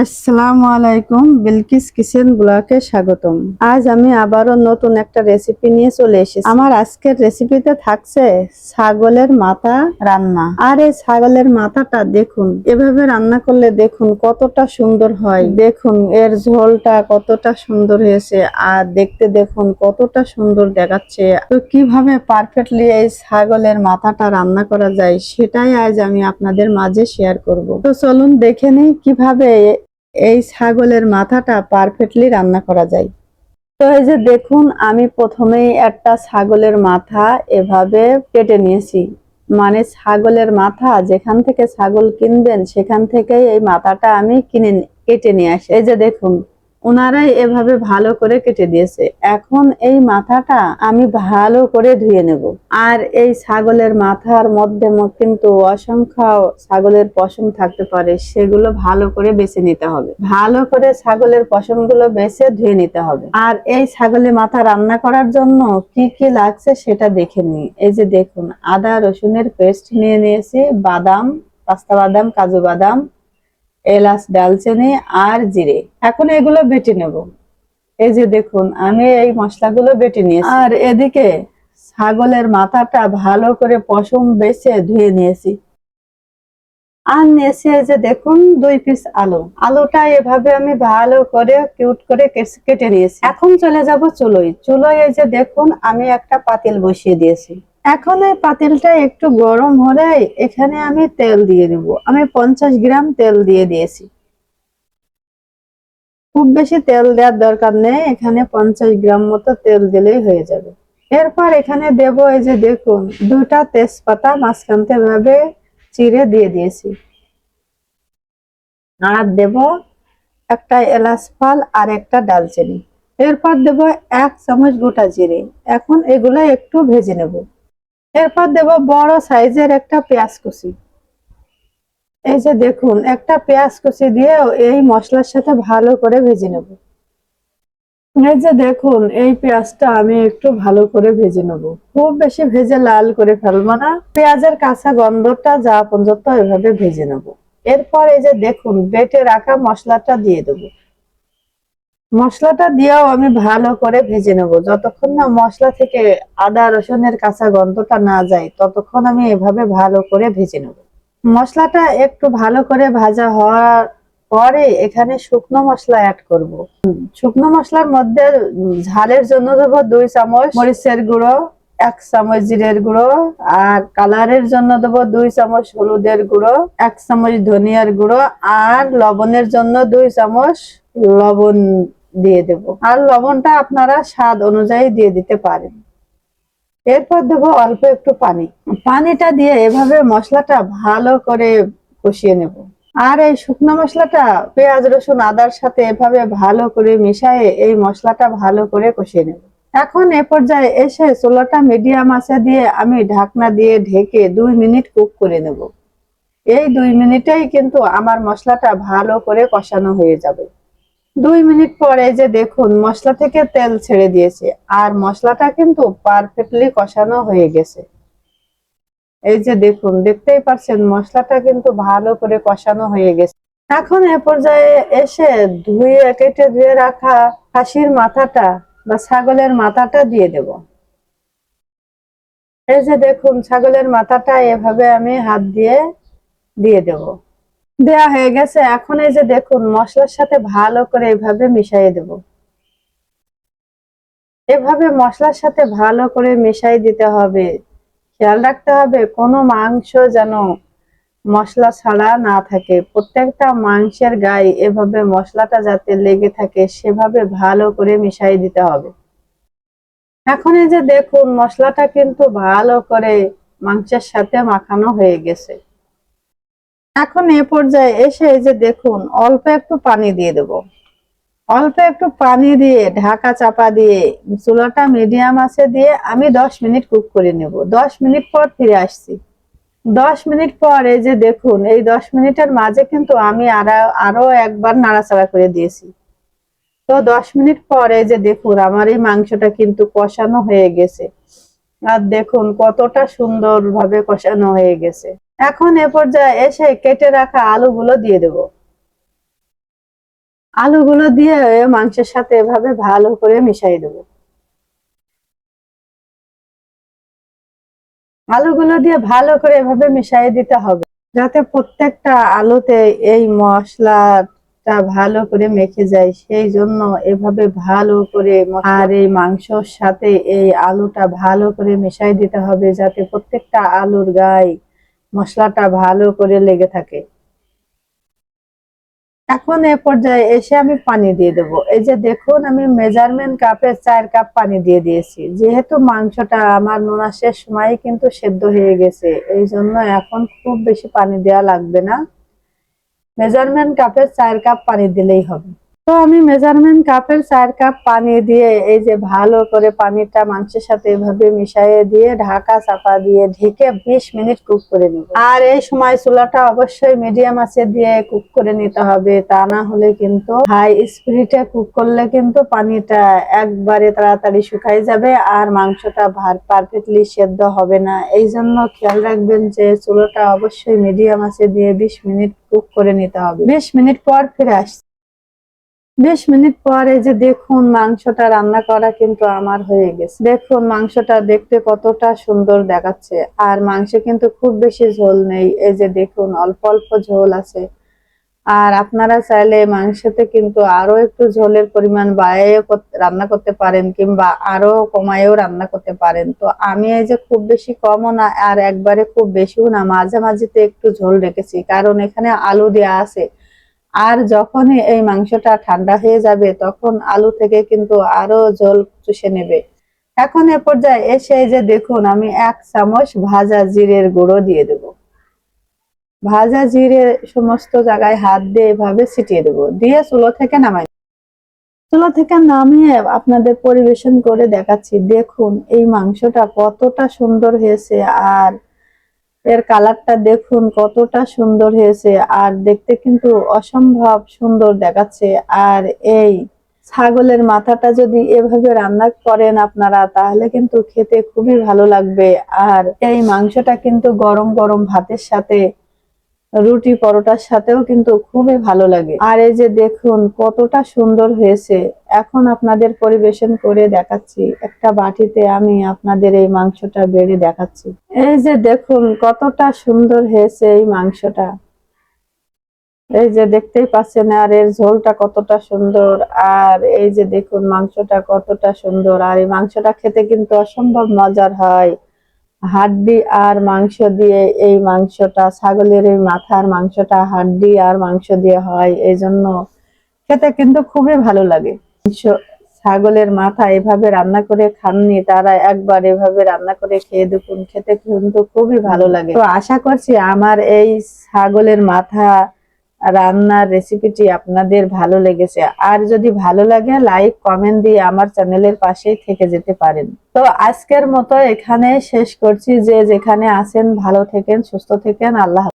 আসসালামু আলাইকুম, বিলকিস কিচেন ব্লকে স্বাগতম। আজ আমি আবারও নতুন একটা রেসিপি নিয়ে চলে এসেছি। আমার আজকের রেসিপিতে থাকছে ছাগলের মাথা রান্না। আর এই ছাগলের মাথাটা দেখুন, এভাবে রান্না করলে দেখুন কতটা সুন্দর হয়। দেখুন, এর ঝোলটা কতটা সুন্দর হয়েছে, আর দেখতে দেখুন কতটা সুন্দর দেখাচ্ছে। তো কীভাবে পারফেক্টলি এই ছাগলের মাথাটা রান্না করা যায়, সেটাই আজ আমি আপনাদের মাঝে শেয়ার করব। তো চলুন দেখে নিই কীভাবে এই ছাগলের মাথাটা পারফেক্টলি রান্না করা যায়। তো এই যে দেখুন, আমি প্রথমেই একটা ছাগলের মাথা এভাবে কেটে নিয়েছি। মানে ছাগলের মাথা, যেখান থেকে ছাগল কিনবেন, সেখান থেকেই এই মাথাটা আমি কিনে কেটে নিয়ে আসি। এই যে দেখুন ওনারাই এভাবে ভালো করে কেটে দিয়েছে। এখন এই মাথাটা আমি ভালো করে ধুয়ে নেব। আর এই ছাগলের মাথার মধ্যে কিন্তু অসংখ্য ছাগলের পশম থাকতে পারে, সেগুলো ভালো করে বেছে নিতে হবে। ভালো করে ছাগলের পশমগুলো বেছে ধুয়ে নিতে হবে। আর এই ছাগলের মাথা রান্না করার জন্য কি কি লাগছে সেটা দেখে নিই। এই যে দেখুন, আদা, রসুনের পেস্ট নিয়ে নিয়েছি, বাদাম, পাস্তা বাদাম, কাজু বাদাম এলাচ, ডালচিনি আর জিরে। এখন এগুলো বেটে নেব। এই যে দেখুন, আমি এই মশলাগুলো বেটে নিয়েছি। আর এদিকে ছাগলের মাথাটা ভালো করে পশম বেছে ধুয়ে নিয়েছি। আর নিয়েছি যে দেখুন, দুই পিস আলু। আলুটা এভাবে আমি ভালো করে কিউট করে কেটে- নিয়েছি। এখন চলে যাব চুলোয়। চুলোয় এই যে দেখুন, আমি একটা পাতিল বসিয়ে দিয়েছি। এখন এই পাতিলটা একটু গরম হলে এখানে আমি তেল দিয়ে দেব। আমি পঞ্চাশ গ্রাম তেল দিয়ে দিয়েছি। খুব বেশি তেল দেওয়ার দরকার নেই, এখানে পঞ্চাশ গ্রাম মতো তেল দিলেই হয়ে যাবে। এরপর এখানে দেব এই যে দেখুন, দুটা তেজপাতা মাঝখানতে ভাবে চিড়ে দিয়ে দিয়েছি। আর দেব একটা এলাচ ফল আর একটা ডালচিনি এরপর দেব এক চামচ গোটা জিরে। এখন এগুলো একটু ভেজে নেব। এরপর দেব বড় সাইজের একটা পেঁয়াজ কুচি। এই যে দেখুন, একটা পেঁয়াজ কুচি দিয়ে এই মশলার সাথে ভালো করে ভেজে নেব। এই যে দেখুন, এই পেঁয়াজটা আমি একটু ভালো করে ভেজে নেব। খুব বেশি ভেজে লাল করে ফেলব না। পেঁয়াজের কাঁচা গন্ধটা যা পর্যন্ত এভাবে ভেজে নেব। এরপর এই যে দেখুন, বেটে রাখা মশলাটা দিয়ে দেব। মশলাটা দিয়েও আমি ভালো করে ভেজে নেব। যতক্ষণ না মশলা থেকে আদা, রসুনের কাঁচা গন্ধটা না যায়, ততক্ষণ আমি এভাবে ভালো করে ভেজে নেব। মশলাটা একটু ভালো করে ভাজা হওয়ার পরে এখানে শুকনো মশলা অ্যাড করব। শুকনো মশলার মধ্যে ঝালের জন্য দেবো দুই চামচ, মরিচের গুঁড়ো, এক চামচ জিরের গুঁড়ো, আর কালারের জন্য দেবো দুই চামচ হলুদের গুঁড়ো, এক চামচ ধনিয়ার গুঁড়ো, আর লবণের জন্য দুই চামচ লবণ দিয়ে দেব। আর লবণটা আপনারা স্বাদ অনুযায়ী দিয়ে দিতে পারেন। এরপর দেবো অল্প একটু পানি। পানিটা দিয়ে এভাবে মশলাটা ভালো করে কষিয়ে নেব। আর এই শুকনো মশলাটা, পেঁয়াজ, রসুন, আদার সাথে এভাবে ভালো করে মিশিয়ে এই মশলাটা ভালো করে কষিয়ে নেব। এখন এ পর্যায়ে এসে চুলাটা মিডিয়াম আঁচে দিয়ে আমি ঢাকনা দিয়ে ঢেকে দুই মিনিট কুক করে নেব। এই দুই মিনিটেই কিন্তু আমার মশলাটা ভালো করে কষানো হয়ে যাবে। দুই মিনিট পরে যে দেখুন, মশলা থেকে তেল ছেড়ে দিয়েছে, আর মশলাটা কিন্তু পারফেক্টলি কষানো হয়ে গেছে। এই যে দেখুন, দেখতেই পাচ্ছেন, মশলাটা কিন্তু ভালো করে কষানো হয়ে গেছে। এখন এ পর্যায়ে এসে ধুয়ে, কেটে ধুয়ে রাখা খাসির মাথাটা বা ছাগলের মাথাটা দিয়ে দেব। এই যে দেখুন, ছাগলের মাথাটা এভাবে আমি হাত দিয়ে দিয়ে দেব। দেয়া হয়ে গেছে। এখন এই যে দেখুন, মশলার সাথে ভালো করে এভাবে মিশিয়ে দেব। এভাবে মশলার সাথে ভালো করে মিশাই দিতে হবে। খেয়াল রাখতে হবে, কোনো মাংস যেন মশলা ছাড়া না থাকে। প্রত্যেকটা মাংসের গায়ে এভাবে মশলাটা যাতে লেগে থাকে, সেভাবে ভালো করে মিশাই দিতে হবে। এখন এই যে দেখুন, মশলাটা কিন্তু ভালো করে মাংসের সাথে মাখানো হয়ে গেছে। এখন এ পর্যায়ে এসে এই যে দেখুন, অল্প একটু পানি দিয়ে দেব। অল্প একটু পানি দিয়ে, ঢাকা চাপা দিয়ে, চুলাটা মিডিয়াম আছে দিয়ে আমি দশ মিনিট কুক করে নেব। দশ মিনিট পর ফিরে আসছি। দশ মিনিট পর এই যে দেখুন, এই দশ মিনিটের মাঝে কিন্তু আমি আরও একবার নাড়াচাড়া করে দিয়েছি। তো দশ মিনিট পরে যে দেখুন, আমার এই মাংসটা কিন্তু কষানো হয়ে গেছে। আর দেখুন কতটা সুন্দর ভাবে কষানো হয়ে গেছে। এখন এ পর্যায়ে এসে কেটে রাখা আলুগুলো দিয়ে দেব। আলুগুলো দিয়ে মাংসের সাথে এভাবে ভালো করে মিশাই দেবো। আলুগুলো দিয়ে ভালো করে এভাবে মিশিয়ে দিতে হবে, যাতে প্রত্যেকটা আলুতে এই মশলাটা ভালো করে মেখে যায়। সেই জন্য এভাবে ভালো করে আর এই মাংসর সাথে এই আলুটা ভালো করে মিশাই দিতে হবে, যাতে প্রত্যেকটা আলুর গায়ে মশলাটা ভালো করে লেগে থাকে। এখন এ পর্যায়ে এসে আমি পানি দিয়ে দেব। এই যে দেখুন, আমি মেজারমেন্ট কাপে চার কাপ পানি দিয়ে দিয়েছি। যেহেতু মাংসটা আমার নোনাসের সময় কিন্তু সেদ্ধ হয়ে গেছে, এই জন্য এখন খুব বেশি পানি দেওয়া লাগবে না। মেজারমেন্ট কাপে চার কাপ পানি দিলেই হবে। তো আমি মেজারমেন্ট কাপের চার কাপ পানি দিয়ে এই যে ভালো করে পানিটা মাংসের সাথে এভাবে মিশিয়ে দিয়ে ঢাকা চাপা দিয়ে ঢেকে বিশ মিনিট কুক করে নেব। আর এই সময় চুলাটা অবশ্যই মিডিয়াম আছে দিয়ে কুক করে নিতে হবে, তা না হলে কিন্তু হাই স্পিডে কুক করলে কিন্তু পানিটা একবারে তাড়াতাড়ি শুকাই যাবে আর মাংসটা ভার পারফেক্টলি সেদ্ধ হবে না। এই জন্য খেয়াল রাখবেন যে চুলোটা অবশ্যই মিডিয়াম আছে দিয়ে বিশ মিনিট কুক করে নিতে হবে। বিশ মিনিট পর ফিরে আসছি। বিশ মিনিট পর যে দেখুন মাংসটা রান্না করা কিন্তু আমার হয়ে গেছে। দেখুন মাংসটা দেখতে কতটা সুন্দর দেখাচ্ছে। আর মাংসে কিন্তু খুব বেশি ঝোল নেই। এই যে দেখুন অল্প অল্প ঝোল আছে। আর আপনারা চাইলে মাংসতে কিন্তু আরও একটু ঝোলের পরিমাণ বাড়িয়েও কর- রান্না করতে পারেন কিংবা আরও কমায়েও রান্না করতে পারেন। তো আমি এই যে খুব বেশি কমও না, আর একবারে খুব বেশিও না, মাঝামাঝিতে একটু ঝোল রেখেছি। কারণ এখানে আলু দেওয়া আছে। আর যখনই এই মাংসটা ঠান্ডা হয়ে যাবে, তখন আলু থেকে কিন্তু আরও জল চুষে নেবে। এখন এ পর্যায়ে এসে যে দেখুন, আমি এক চামচ ভাজা জিরের গুঁড়ো দিয়ে দেব। ভাজা জিরে সমস্ত জায়গায় হাত দিয়ে এভাবে ছিটিয়ে দেবো। দিয়ে চুলো থেকে নামাই। চুলো থেকে নামিয়ে আপনাদের পরিবেশন করে দেখাচ্ছি। দেখুন, এই মাংসটা কতটা সুন্দর হয়েছে আর এর কালারটা দেখুন কতটা সুন্দর হয়েছে, আর দেখতে কিন্তু অসম্ভব সুন্দর দেখাচ্ছে। আর এই ছাগলের মাথাটা যদি এভাবে রান্না করেন আপনারা, তাহলে কিন্তু খেতে খুবই ভালো লাগবে। আর এই মাংসটা কিন্তু গরম গরম ভাতের সাথে রুটি পরোটার সাথেও কিন্তু খুবই ভালো লাগে। আর এই যে দেখুন, কতটা সুন্দর হয়েছে। এখন আপনাদের পরিবেশন করে দেখাচ্ছি। একটা বাটিতে আমি আপনাদের এই মাংসটা বেড়ে দেখাচ্ছি। এই যে দেখুন, কতটা সুন্দর হয়েছে এই মাংসটা। এই যে দেখতেই পাচ্ছেন, আর এর ঝোলটা কতটা সুন্দর। আর এই যে দেখুন, মাংসটা কতটা সুন্দর। আর এই মাংসটা খেতে কিন্তু অসম্ভব মজার হয়। হাড্ডি আর মাংস দিয়ে এই মাংসটা, ছাগলের এই মাথার মাংসটা হাড্ডি আর মাংস দিয়ে হয়, এই জন্য খেতে কিন্তু খুবই ভালো লাগে। ছাগলের মাথা এভাবে রান্না করে খাননি, তারা একবার এভাবে রান্না করে খেয়ে দেখুন, খেতে কিন্তু খুবই ভালো লাগে। তো আশা করছি আমার এই ছাগলের মাথা রান্নার রেসিপিটি আপনাদের ভালো লেগেছে। আর যদি ভালো লাগে লাইক কমেন্ট দিয়ে আমার চ্যানেলের পাশেই থেকে যেতে পারেন। তো আজকের মতো এখানে শেষ করছি। যে যেখানে আছেন, ভালো থেকেন, সুস্থ থেকেন, আল্লাহ।